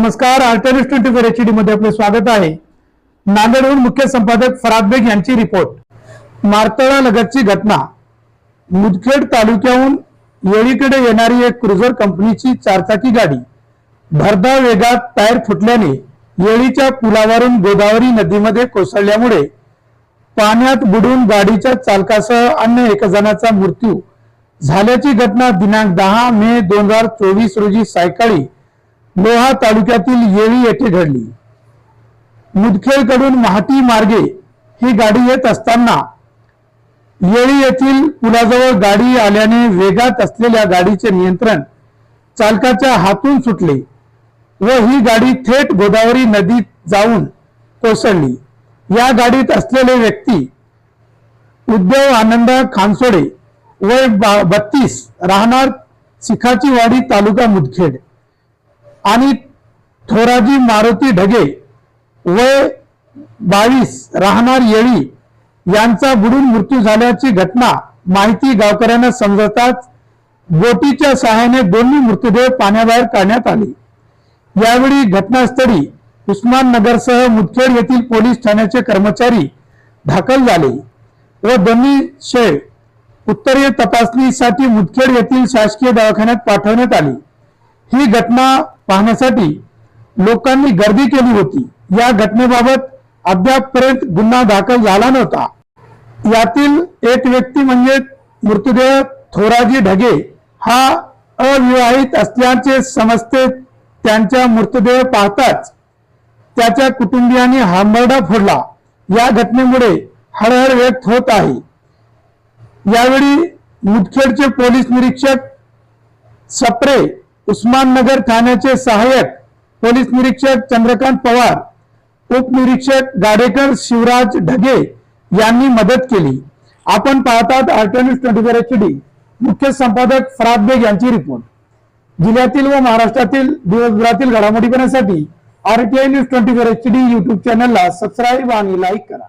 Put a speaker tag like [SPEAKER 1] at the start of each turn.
[SPEAKER 1] नमस्कार आर्टरिस्ट twenty four H D मध्ये आपले स्वागत आहे. नांदेडहून मुख्य संपादक फराद बेग यांची रिपोर्ट. मारतळा लगतची घटना. मुदखेड तालुक्याहून येळीकडे येणारी एक क्रुझर कंपनीची चारचाकी गाडी. भरधाव वेगात टायर फुटल्याने येळीच्या पुलावरून गोदावरी नदीमध्ये कोसळल्यामुळे पाण्यात बुडून गाडीच्या चालकासह अन्य एक जणाचा मृत्यू झाल्याची घटना दिनांक दहा मे दोन हजार चोवीस रोजी सायकाळी लोहा तालुक्यातील येळी येथे घडली. मुदखेडकडून महाटी मार्गे ही गाडी येत असताना येळी येथील पुलाजवळ गाडी आल्याने वेगात असलेल्या गाडीचे नियंत्रण चालकाच्या हातून सुटले व ही गाडी थेट गोदावरी नदीत जाऊन कोसळली. या गाडीत असलेले व्यक्ती उद्धव आनंद खानसोडे वय बत्तीस राहणार सिखाची वाडी तालुका मुदखेड. आणि थोराजी मारुती ढगे वय बावीस राहणार येळी यांचा बुडून मृत्यू झाल्याची घटना माहिती गावकऱ्यांना समजताच बोटीच्या सहाय्याने दोन्ही मृतदेह पाण्याबाहेर काढण्यात आले. यावेळी घटनास्थळी उस्माननगरसह मुदखेड येथील पोलीस ठाण्याचे कर्मचारी दाखल झाले व दोन्ही शेळ उत्तरीय तपासणीसाठी मुदखेड येथील शासकीय दवाखान्यात पाठवण्यात आली. ही घटना पाहण्यासाठी लोकांनी गर्दी केली होती. या घटनेबाबत अद्यापपर्यंत गुन्हा दाखल झाला नव्हता. यातील एक व्यक्ती म्हणजे मृतदेह थोराजी ढगे हा अविवाहित असल्याचे समजते त्यांच्या मृतदेह पाहताच त्याच्या कुटुंबियांनी हांबरडा फोडला. या घटनेमुळे हळहळ व्यक्त होत आहे. यावेळी मुदखेडचे पोलीस निरीक्षक सप्रे उस्माननगर ठाण्याचे सहाय्यक पोलीस निरीक्षक चंद्रकांत पवार उपनिरीक्षक गाडेकर शिवराज ढगे यांनी मदत केली. आपण पाहतात आर्टन्यूज ट्वेंटी फोर एच डी मुख्य संपादक फराद बेग यांची रिपोर्ट. जिल्ह्यातील व महाराष्ट्रातील दिवसभरातील घडामोडी करण्यासाठी RTI news twenty four H D YouTube चॅनलला सबस्क्राईब आणि लाईक करा.